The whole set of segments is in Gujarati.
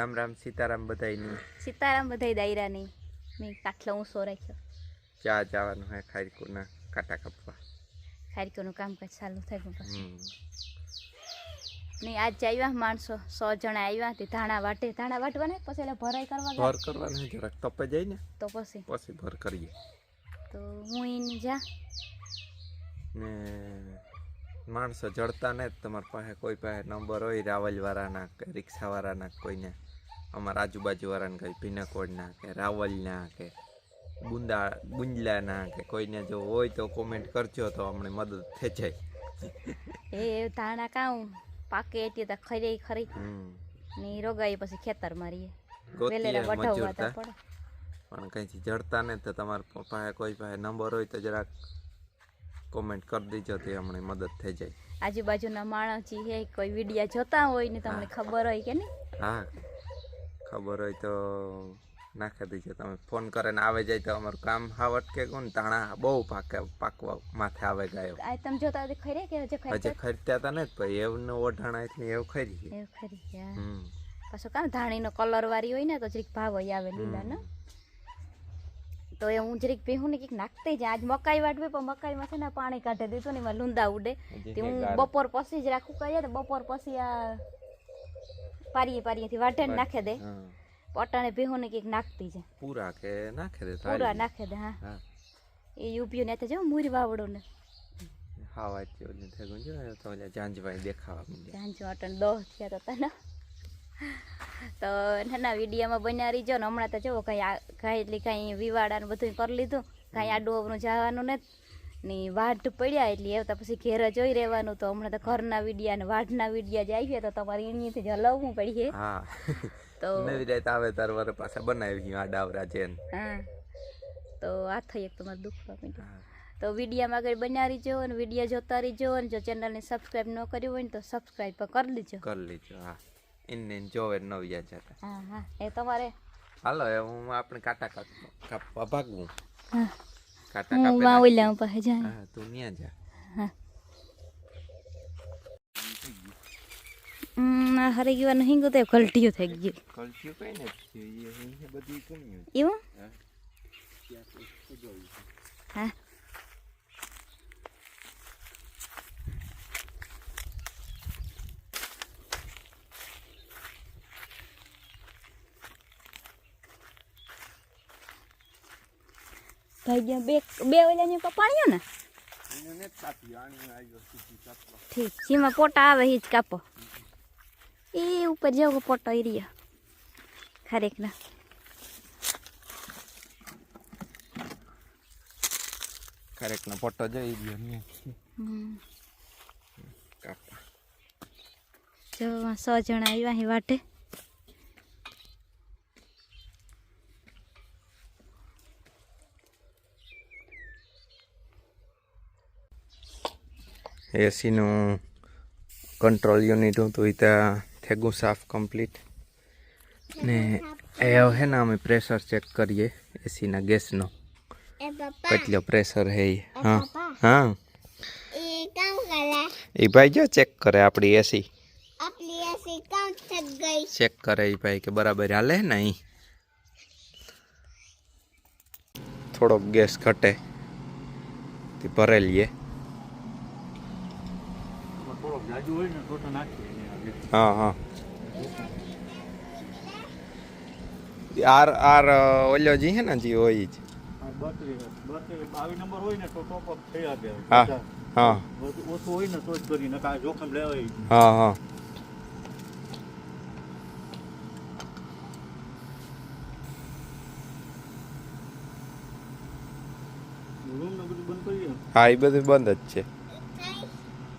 રામ રામ સીતારામ બધાયની. સીતારામ બધાય દાયરાની. મેં કાટલો ઊંસો રાખ્યો. ચા જવાનું હે ખારીકુના કાટા કાપવા. ખારીકોનું કામકાજ ચાલુ થાય ગયું નહીં આજ આવ્યા માણસો સો જણા આવ્યા તે ધાણા વાટે. ધાણા વાટવાને પછી એટલે ભરાઈ કરવા ભર કરવાનું જરાક તપે જાય ને. તો પછી. પછી ભર કરીએ. તો હું ઈની જા. ને માણસો જડતા ને તમારી પાસે કોઈ પાસે નંબર હોય રાવલવાળાના રિક્ષાવાળાના કોઈને. અમારા આજુબાજુવાળાને કઈ ભીનકોડના કે રાવલના કે બુંદા ગુંજલાના કે કોઈને જો હોય તો કોમેન્ટ કરજો તો અમને મદદ થઈ જાય. એ ધાણા કાં પાકે એટલે તો ખરી ખરી. ને રોગાઈ પછી ખેતર મારીએ. વેલેરા વઢાવવા તો પડે. પણ કંઈથી જડતા ને તો તમારા પાસે કોઈ પાસે નંબર હોય તો જરાક કોમેન્ટ કરી દેજો તો અમને મદદ થઈ જાય. આજુબાજુના માણસ હે કોઈ વિડિયા જોતા હોય ને તમને ખબર હોય કે નહીં? હા. ખબર હોય તો નાખી દેજો. તમે ફોન કરીને આવે જાય તો અમારું કામ હાવ અટકે કોણ? તાણા બહુ પાકે પાકવા માથે આવે ગયો. આ તમે જોતા હોય ખરી કે હજી ખરી? ખરીતા હતા ને ભાઈ એવું ઓઢાણા એટલે એવું ખરી એવું ખરી હમ. પાછો કામ ધાણીનો કલર વાળી હોય ને તો જરીક ભાવ હોય આવે લીલા ને તો એ હું જરીક ભેહું ને કંઈક નાખતી જાય આજ મકાઈ વાટવી પણ મકાઈમાં છે ને પાણી કાઢી દીધું ને એમાં લૂંદા ઉડે. તે હું બપોર પછી જ રાખું કહીએ તો બપોર પછી આ પારીએ પારીએથી વાઢણ નાખે દે. પોટાણે ભેહોને ભેહું ને કંઈક નાખતી છે. પૂરા કે નાખે દે પૂરા નાખે દે હા. એ યુપીઓ ને જો મૂરી વાવડો ને હા વાત છે ઓલી થઈ તો જાંજભાઈ દેખાવા માંડ્યા. જાંજો અટણ દો થયા તો તને. તો નાના વિડીયામાં બન્યા રહીજો ને હમણાં તો જો કાંઈ કાંઈ એટલી કાંઈ વિવાડા ને બધું કરી લીધું. કાંઈ આડું અવરું જવાનું નથી ને વાઢ પડ્યા એટલે એવતા પછી ઘેર જોઈ રહેવાનું તો હમણાં તો ઘરના વિડિયા ને વાઢના વિડિયા જે આવ્યા તો તમારે એણીથી જ હલાવવું પડીએ હા. તો નવી રીતે આવે તાર વરે પાછા બનાવી આ ડાવરા જેન. હા. તો આ થઈ એક તમારે દુખવા માંડ્યું. તો વિડીયામાં આગળ બન્યા રહીજો અને વિડિયા જોતા રહીજો અને જો ચેનલને સબસ્ક્રાઇબ ન કર્યું હોય ને તો સબસ્ક્રાઈબ પણ કરી લેજો. કરી લેજો હા. એને જોવે નવ્યા જતા. હા હા. એ તમારે હાલો હું આપણે કાટા કાપવા ભાગવું હા. કાંટા હું કાપે માં ઓલા પાસે જાય હા તું ન્યા જા હા હમ, હરે ગયો નહીં હિંગું તો કલટીયું થઈ ગઈ કલટીઓ કઈ નથી એ બધી કમ્યું એવું હા ભાઈ ગયા. બે બે ઓલાની પાણીઓ ને? ઠીક. જેમાં પોટા આવે એ જ કાપો. એ ઉપર જેવો પોટો એ રહ્યા. ખરેખના ખરેક નો પટ્ટો જઈ ગયો કાપવા જો સો જણા આવ્યા વાટે. એસીનું કંટ્રોલ યુનિટ હતું એ ત્યાં થેગું સાફ કમ્પ્લીટ ને એ હે ને અમે પ્રેશર ચેક કરીએ એસીના ગેસનો. કેટલો પ્રેશર હે. હા હા. એ ભાઈ જો ચેક કરે આપણી એસી ચેક કરે એ ભાઈ કે બરાબર હાલે ને અહીં થોડોક ગેસ ઘટે. તે ભરે લઈએ હા હા. આર આર ઓલ્યો જી હે ને જી હોય જ. બાવી નંબર હોય ને તો ટોપ અપ થઈ આપે હા હા. હા હા. હા એ બધું બંધ જ છે.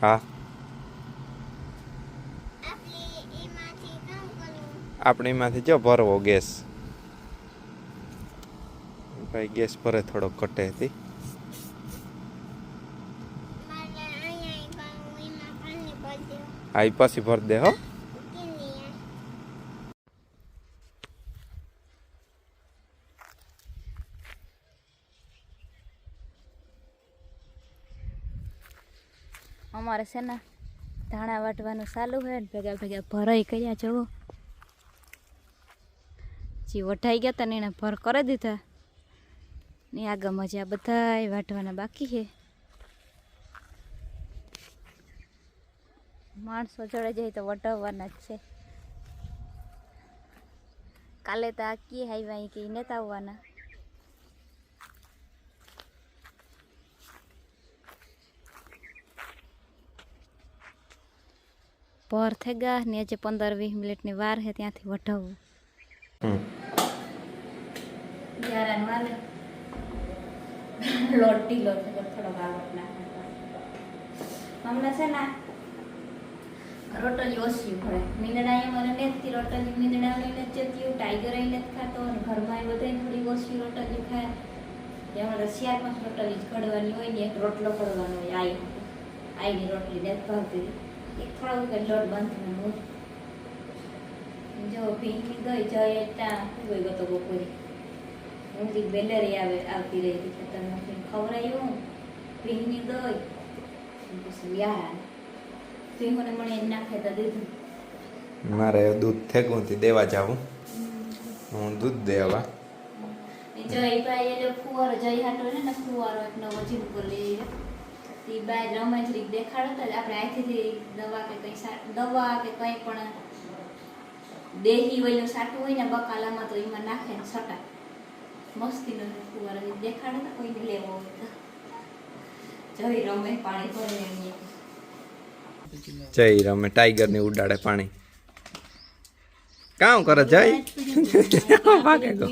હા આપણી એમાંથી કામ કરવું આપણે એમાંથી જો ભરવો ગેસ. ભાઈ, ગેસ ભરે થોડો કટે હતી. આવી એ પછી ભર દે, હો. અમારે છે ને ધાણા વાટવાનું ચાલુ હોય ભેગા ભેગા ભરાઈ કર્યા જવો જે વઢાઈ ગયા હતા ને એને ભર કરી દીધા. ને આગળમાં જે આ બધા વાઢવાના બાકી છે. માણસો જોડે જાય તો વટાવવાના જ છે. કાલે તો આ કી હાઈવા કે નતા આવવાના. પર થઈ ગયા ને આજે પંદર વીસ મિનિટની વાર છે ત્યાંથી વઢાવવું હમ. વાલે લોટ ઢીલો થયો થોડો ગાળો નાખવાનો હમણાં છે ને રોટલી ઓછી પડે મીંદડાએ એ મને નથી રોટલી, મીંદડા લઈને જ જતી ટાઈગર એ નથી ખાતો અને ઘરમાં બધાય થોડી ઓછી રોટલી ખાય. એ અમારે ચાર પાંચ રોટલી જ કડવાની હોય ને, એક રોટલો કડવાનો હોય, આઈ આઈની રોટલી દેખ ભાવતી એક થોડો વખત લોટ બાંધવાનો જો ભીંગી ગઈ જાય, ત્યાં ગઈ ગયો બપોરે. હું બેલેરી આવે આવતી રહી હતી તો તમે કંઈ ખવડાવ્યું ભીંગી ગઈ પછી વ્યારા ભીંગોને મને નાખે તો દીધું મારે દૂધ થેગુંથી દેવા જાવું. હું દૂધ દેવા. જય ભાઈ એટલે ફુવારો જય હાટો ને ને ફુવારો એક નવો જીવ ઉપર લઈ તે બાય રમેશ રીક દેખાડો તો આપણે અહીંથી દવા કે કંઈ દવા કે કંઈ પણ દેહી વયનું સાટું હોય ને બકાલામાં તો એમાં નાખે ને સટા મસ્તીનો ફુવારો દેખાડે ને કોઈને લેવો જય રમે પાણી ભરે જય રમે ટાઈગરની ઉડાડે પાણી. કામ કરે જય? ભાગે ગો.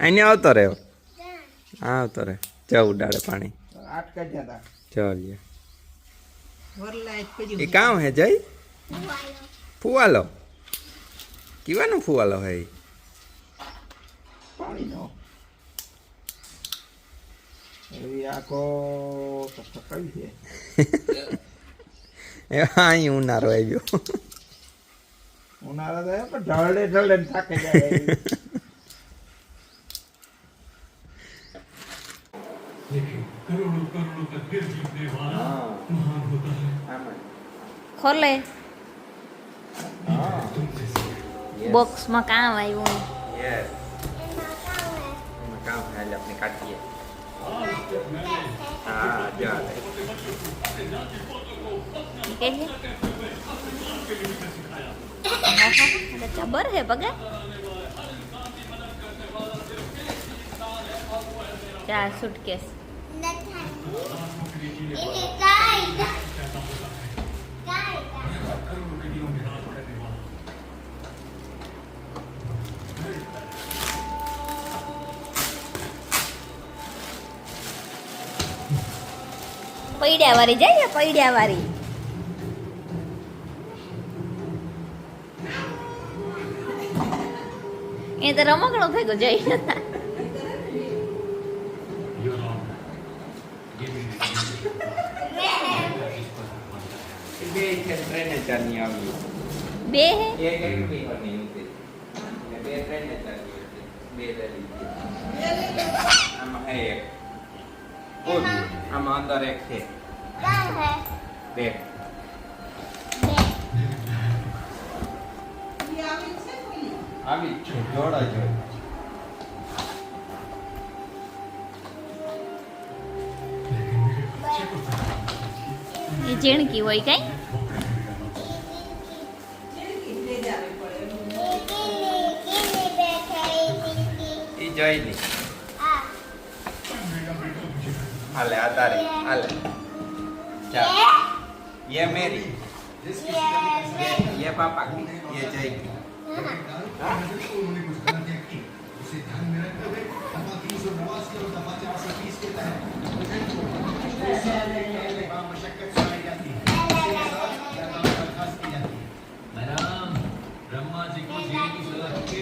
અહીંયા આવતો રહ્યો. આવતો રે જ ઉડાડે પાણી. આઠ કાઢ્યા હતા ચાલીએ એ કામ હે જય? ફુવાલો કીવાનું ફુવાલો હે ઈ? પાણીનો એવી આખો કઈ છે એ અહીં ઉનારો આવ્યો ઉનાળા તો એમ પણ ઢળે ઢળે ને થાકી જાય એવી. બોક્સમાં કામ આવ્યું યસ કામ હે એટલે આપણે કાઢીએ હા ચાલે કે છે જબર હે પગે ચાર સુટકેસ એને પૈડ્યા વાળી જાય ને પૈડ્યા વાળી એ તો રમકડો ભેગો જાય. બે બે ઓલી આમાં અંદર એક છે. કાઈ હે. બે. આવી જ છું જોડા જોઈ એ ઝીણકી હોય કઈ? એ જોઈ हले अतारे हले क्या? ये। मेरी। ये पापा की ये जय की। हाँ।